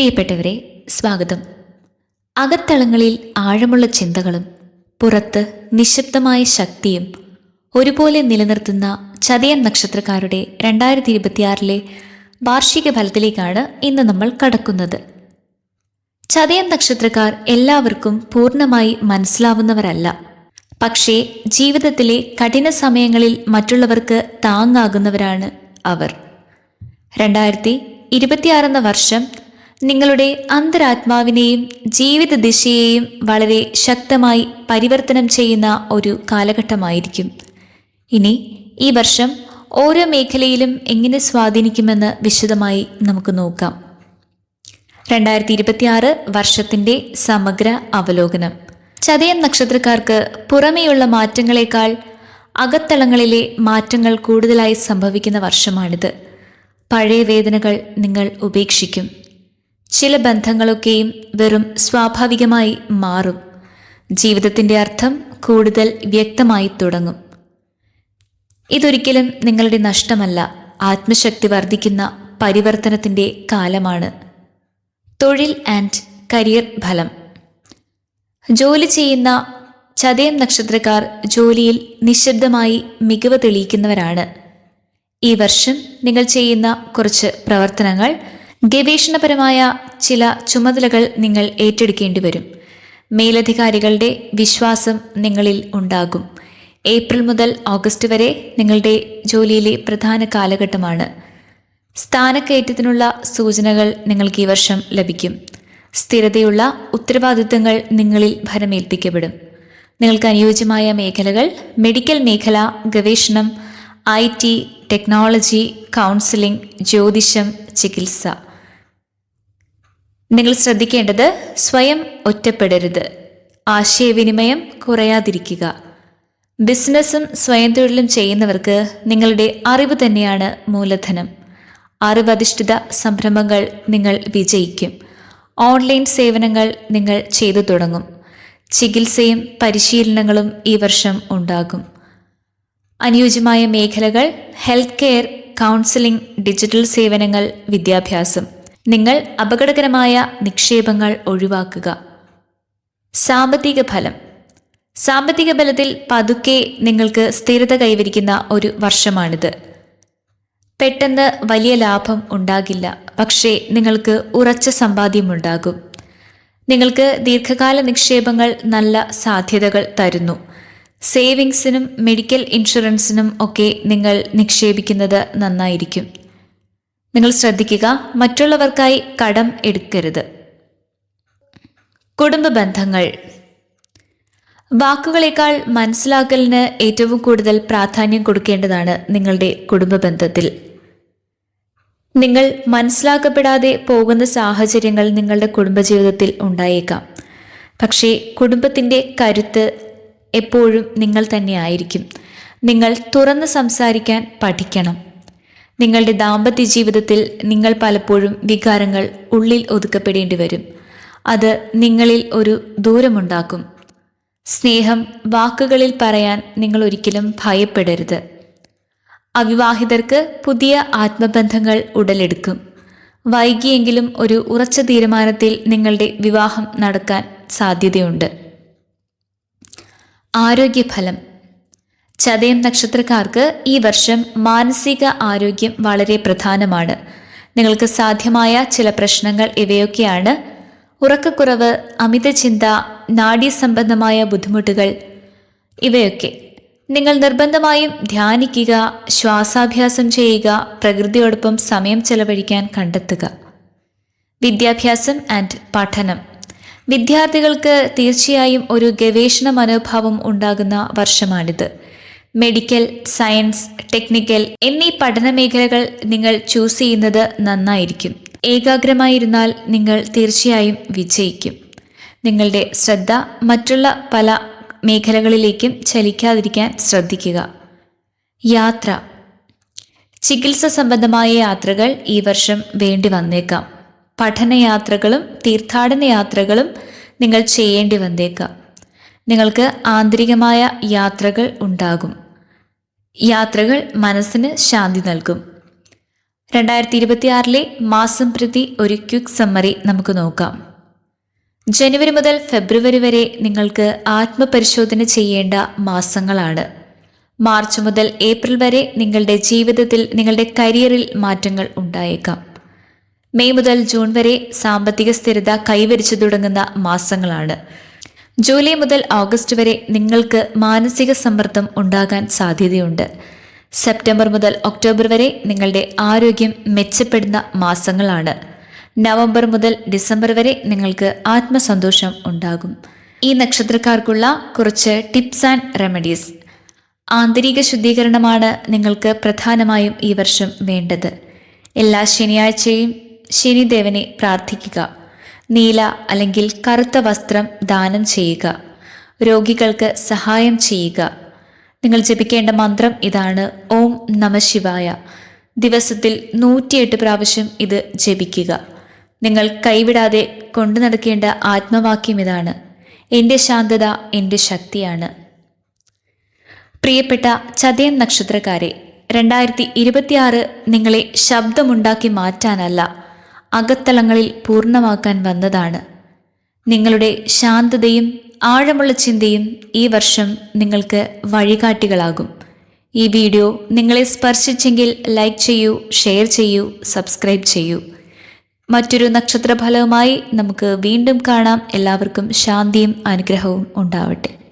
പ്രിയപ്പെട്ടവരെ സ്വാഗതം. അകത്തളങ്ങളിൽ ആഴമുള്ള ചിന്തകളും പുറത്ത് നിശബ്ദമായ ശക്തിയും ഒരുപോലെ നിലനിർത്തുന്ന ചതയൻ നക്ഷത്രക്കാരുടെ രണ്ടായിരത്തി ഇരുപത്തിയാറിലെ വാർഷിക ഫലത്തിലേക്കാണ് ഇന്ന് നമ്മൾ കടക്കുന്നത്. ചതയൻ നക്ഷത്രക്കാർ എല്ലാവർക്കും പൂർണമായി മനസ്സിലാവുന്നവരല്ല. പക്ഷേ ജീവിതത്തിലെ കഠിന സമയങ്ങളിൽ മറ്റുള്ളവർക്ക് താങ്ങാകുന്നവരാണ് അവർ. രണ്ടായിരത്തി ഇരുപത്തിയാറെന്ന വർഷം നിങ്ങളുടെ അന്തരാത്മാവിനെയും ജീവിത ദിശയെയും വളരെ ശക്തമായി പരിവർത്തനം ചെയ്യുന്ന ഒരു കാലഘട്ടമായിരിക്കും. ഇനി ഈ വർഷം ഓരോ മേഖലയിലും എങ്ങനെ സ്വാധീനിക്കുമെന്ന് വിശദമായി നമുക്ക് നോക്കാം. രണ്ടായിരത്തി ഇരുപത്തിയാറ് വർഷത്തിന്റെ സമഗ്ര അവലോകനം. ചതയം നക്ഷത്രക്കാർക്ക് പുറമേയുള്ള മാറ്റങ്ങളെക്കാൾ അകത്തളങ്ങളിലെ മാറ്റങ്ങൾ കൂടുതലായി സംഭവിക്കുന്ന വർഷമാണിത്. പഴയ വേദനകൾ നിങ്ങൾ ഉപേക്ഷിക്കും. ചില ബന്ധങ്ങളൊക്കെയും വെറും സ്വാഭാവികമായി മാറും. ജീവിതത്തിന്റെ അർത്ഥം കൂടുതൽ വ്യക്തമായി തുടങ്ങും. ഇതൊരിക്കലും നിങ്ങളുടെ നഷ്ടമല്ല ആത്മശക്തി വർദ്ധിക്കുന്ന പരിവർത്തനത്തിന്റെ കാലമാണ്. തൊഴിൽ ആൻഡ് കരിയർ ഫലം. ജോലി ചെയ്യുന്ന ചതയം നക്ഷത്രക്കാർ ജോലിയിൽ നിശബ്ദമായി മികവ് തെളിയിക്കുന്നവരാണ്. ഈ വർഷം നിങ്ങൾ ചെയ്യുന്ന കുറച്ച് പ്രവർത്തനങ്ങൾ ഗവേഷണപരമായ ചില ചുമതലകൾ നിങ്ങൾ ഏറ്റെടുക്കേണ്ടി വരും. മേലധികാരികളുടെ വിശ്വാസം നിങ്ങളിൽ ഉണ്ടാകും. ഏപ്രിൽ മുതൽ ഓഗസ്റ്റ് വരെ നിങ്ങളുടെ ജോലിയിലെ പ്രധാന കാലഘട്ടമാണ്. സ്ഥാനക്കയറ്റത്തിനുള്ള സൂചനകൾ നിങ്ങൾക്ക് ഈ വർഷം ലഭിക്കും. സ്ഥിരതയുള്ള ഉത്തരവാദിത്തങ്ങൾ നിങ്ങളിൽ ഭരമേൽപ്പിക്കപ്പെടും. നിങ്ങൾക്ക് അനുയോജ്യമായ മേഖലകൾ മെഡിക്കൽ മേഖല ഗവേഷണം ഐ ടെക്നോളജി കൗൺസിലിംഗ് ജ്യോതിഷം ചികിത്സ. നിങ്ങൾ ശ്രദ്ധിക്കേണ്ടത് സ്വയം ഒറ്റപ്പെടരുത്. ആശയവിനിമയം കുറയാതിരിക്കുക. ബിസിനസ്സും സ്വയം തൊഴിലും ചെയ്യുന്നവർക്ക് നിങ്ങളുടെ അറിവ് തന്നെയാണ് മൂലധനം. അറിവധിഷ്ഠിത സംരംഭങ്ങൾ നിങ്ങൾ വിജയിക്കും. ഓൺലൈൻ സേവനങ്ങൾ നിങ്ങൾ ചെയ്തു തുടങ്ങും. ചികിത്സയും പരിശീലനങ്ങളും ഈ വർഷം ഉണ്ടാകും. അനുയോജ്യമായ മേഖലകൾ ഹെൽത്ത് കെയർ കൗൺസിലിംഗ് ഡിജിറ്റൽ സേവനങ്ങൾ വിദ്യാഭ്യാസം. നിങ്ങൾ അപകടകരമായ നിക്ഷേപങ്ങൾ ഒഴിവാക്കുക. സാമ്പത്തിക ഫലം സാമ്പത്തിക ബലത്തിൽ പതുക്കെ നിങ്ങൾക്ക് സ്ഥിരത കൈവരിക്കുന്ന ഒരു വർഷമാണിത്. പെട്ടെന്ന് വലിയ ലാഭം ഉണ്ടാകില്ല. പക്ഷേ നിങ്ങൾക്ക് ഉറച്ച സമ്പാദ്യമുണ്ടാകും നിങ്ങൾക്ക് ദീർഘകാല നിക്ഷേപങ്ങൾ നല്ല സാധ്യതകൾ തരുന്നു. സേവിങ്സിനും മെഡിക്കൽ ഇൻഷുറൻസിനും ഒക്കെ നിങ്ങൾ നിക്ഷേപിക്കുന്നത് നന്നായിരിക്കും. നിങ്ങൾ ശ്രദ്ധിക്കുക മറ്റുള്ളവർക്കായി കടം എടുക്കരുത്. കുടുംബ ബന്ധങ്ങൾ. വാക്കുകളേക്കാൾ മനസ്സിലാക്കലിന് ഏറ്റവും കൂടുതൽ പ്രാധാന്യം കൊടുക്കേണ്ടതാണ് നിങ്ങളുടെ കുടുംബ ബന്ധത്തിൽ. നിങ്ങൾ മനസ്സിലാക്കപ്പെടാതെ പോകുന്ന സാഹചര്യങ്ങൾ നിങ്ങളുടെ കുടുംബജീവിതത്തിൽ ഉണ്ടായേക്കാം. പക്ഷേ കുടുംബത്തിന്റെ കരുത്ത് എപ്പോഴും നിങ്ങൾ തന്നെ ആയിരിക്കും. നിങ്ങൾ തുറന്ന് സംസാരിക്കാൻ പഠിക്കണം. നിങ്ങളുടെ ദാമ്പത്യ ജീവിതത്തിൽ നിങ്ങൾ പലപ്പോഴും വികാരങ്ങൾ ഉള്ളിൽ ഒതുക്കപ്പെടേണ്ടി വരും. അത് നിങ്ങളിൽ ഒരു ദൂരമുണ്ടാക്കും. സ്നേഹം വാക്കുകളിൽ പറയാൻ നിങ്ങൾ ഒരിക്കലും ഭയപ്പെടരുത്. അവിവാഹിതർക്ക് പുതിയ ആത്മബന്ധങ്ങൾ ഉടലെടുക്കും. വൈകിയെങ്കിലും ഒരു ഉറച്ച തീരുമാനത്തിൽ നിങ്ങളുടെ വിവാഹം നടക്കാൻ സാധ്യതയുണ്ട്. ആരോഗ്യഫലം. ചതയം നക്ഷത്രക്കാർക്ക് ഈ വർഷം മാനസിക ആരോഗ്യം വളരെ പ്രധാനമാണ്. നിങ്ങൾക്ക് സാധ്യമായ ചില പ്രശ്നങ്ങൾ ഇവയൊക്കെയാണ്. ഉറക്കക്കുറവ് അമിത ചിന്ത നാഡീ സംബന്ധമായ ബുദ്ധിമുട്ടുകൾ ഇവയൊക്കെ. നിങ്ങൾ നിർബന്ധമായും ധ്യാനിക്കുക ശ്വാസാഭ്യാസം ചെയ്യുക പ്രകൃതിയോടൊപ്പം സമയം ചെലവഴിക്കാൻ കണ്ടെത്തുക. വിദ്യാഭ്യാസം ആൻഡ് പഠനം. വിദ്യാർത്ഥികൾക്ക് തീർച്ചയായും ഒരു ഗവേഷണ മനോഭാവം ഉണ്ടാകുന്ന വർഷമാണിത്. മെഡിക്കൽ സയൻസ് ടെക്നിക്കൽ എന്നീ പഠന മേഖലകൾ നിങ്ങൾ ചൂസ് ചെയ്യുന്നത് നന്നായിരിക്കും. ഏകാഗ്രമായിരുന്നാൽ നിങ്ങൾ തീർച്ചയായും വിജയിക്കും. നിങ്ങളുടെ ശ്രദ്ധ മറ്റുള്ള പല മേഖലകളിലേക്കും ചലിക്കാതിരിക്കാൻ ശ്രദ്ധിക്കുക. യാത്ര. ചികിത്സ സംബന്ധമായ യാത്രകൾ ഈ വർഷം വേണ്ടി വന്നേക്കാം. പഠനയാത്രകളും തീർത്ഥാടന യാത്രകളും നിങ്ങൾ ചെയ്യേണ്ടി വന്നേക്കാം. നിങ്ങൾക്ക് ആന്തരികമായ യാത്രകൾ ഉണ്ടാകും. യാത്രകൾ മനസ്സിന് ശാന്തി നൽകും. രണ്ടായിരത്തി ഇരുപത്തിയാറിലെ മാസം പ്രതി ഒരു ക്വിക്ക് സമ്മറി നമുക്ക് നോക്കാം. ജനുവരി മുതൽ ഫെബ്രുവരി വരെ നിങ്ങൾക്ക് ആത്മപരിശോധന ചെയ്യേണ്ട മാസങ്ങളാണ്. മാർച്ച് മുതൽ ഏപ്രിൽ വരെ നിങ്ങളുടെ ജീവിതത്തിൽ നിങ്ങളുടെ കരിയറിൽ മാറ്റങ്ങൾ ഉണ്ടായേക്കാം. മെയ് മുതൽ ജൂൺ വരെ സാമ്പത്തിക സ്ഥിരത കൈവരിച്ചു തുടങ്ങുന്ന മാസങ്ങളാണ്. ജൂലൈ മുതൽ ഓഗസ്റ്റ് വരെ നിങ്ങൾക്ക് മാനസിക സമ്മർദ്ദം ഉണ്ടാകാൻ സാധ്യതയുണ്ട്. സെപ്റ്റംബർ മുതൽ ഒക്ടോബർ വരെ നിങ്ങളുടെ ആരോഗ്യം മെച്ചപ്പെടുന്ന മാസങ്ങളാണ്. നവംബർ മുതൽ ഡിസംബർ വരെ നിങ്ങൾക്ക് ആത്മസന്തോഷം ഉണ്ടാകും. ഈ നക്ഷത്രക്കാർക്കുള്ള കുറച്ച് ടിപ്സ് ആൻഡ് റെമഡീസ്. ആന്തരിക ശുദ്ധീകരണമാണ് നിങ്ങൾക്ക് പ്രധാനമായും ഈ വർഷം വേണ്ടത്. എല്ലാ ശനിയാഴ്ചയും ശനിദേവനെ പ്രാർത്ഥിക്കുക. നീല അല്ലെങ്കിൽ കറുത്ത വസ്ത്രം ദാനം ചെയ്യുക. രോഗികൾക്ക് സഹായം ചെയ്യുക. നിങ്ങൾ ജപിക്കേണ്ട മന്ത്രം ഇതാണ് ഓം നമശിവായ ദിവസത്തിൽ നൂറ്റിയെട്ട് പ്രാവശ്യം ഇത് ജപിക്കുക. നിങ്ങൾ കൈവിടാതെ കൊണ്ടു നടക്കേണ്ട ആത്മവാക്യം ഇതാണ്. എന്റെ ശാന്തത എന്റെ ശക്തിയാണ്. പ്രിയപ്പെട്ട ചതയം നക്ഷത്രക്കാരെ രണ്ടായിരത്തി ഇരുപത്തിയാറ് നിങ്ങളെ ശബ്ദമുണ്ടാക്കി മാറ്റാനല്ല അകത്തളങ്ങളിൽ പൂർണമാക്കാൻ വന്നതാണ്. നിങ്ങളുടെ ശാന്തതയും ആഴമുള്ള ചിന്തയും ഈ വർഷം നിങ്ങൾക്ക് വഴികാട്ടികളാകും. ഈ വീഡിയോ നിങ്ങളെ സ്പർശിച്ചെങ്കിൽ ലൈക്ക് ചെയ്യൂ ഷെയർ ചെയ്യൂ സബ്സ്ക്രൈബ് ചെയ്യൂ. മറ്റൊരു നക്ഷത്രഫലവുമായി നമുക്ക് വീണ്ടും കാണാം. എല്ലാവർക്കും ശാന്തിയും അനുഗ്രഹവും ഉണ്ടാവട്ടെ.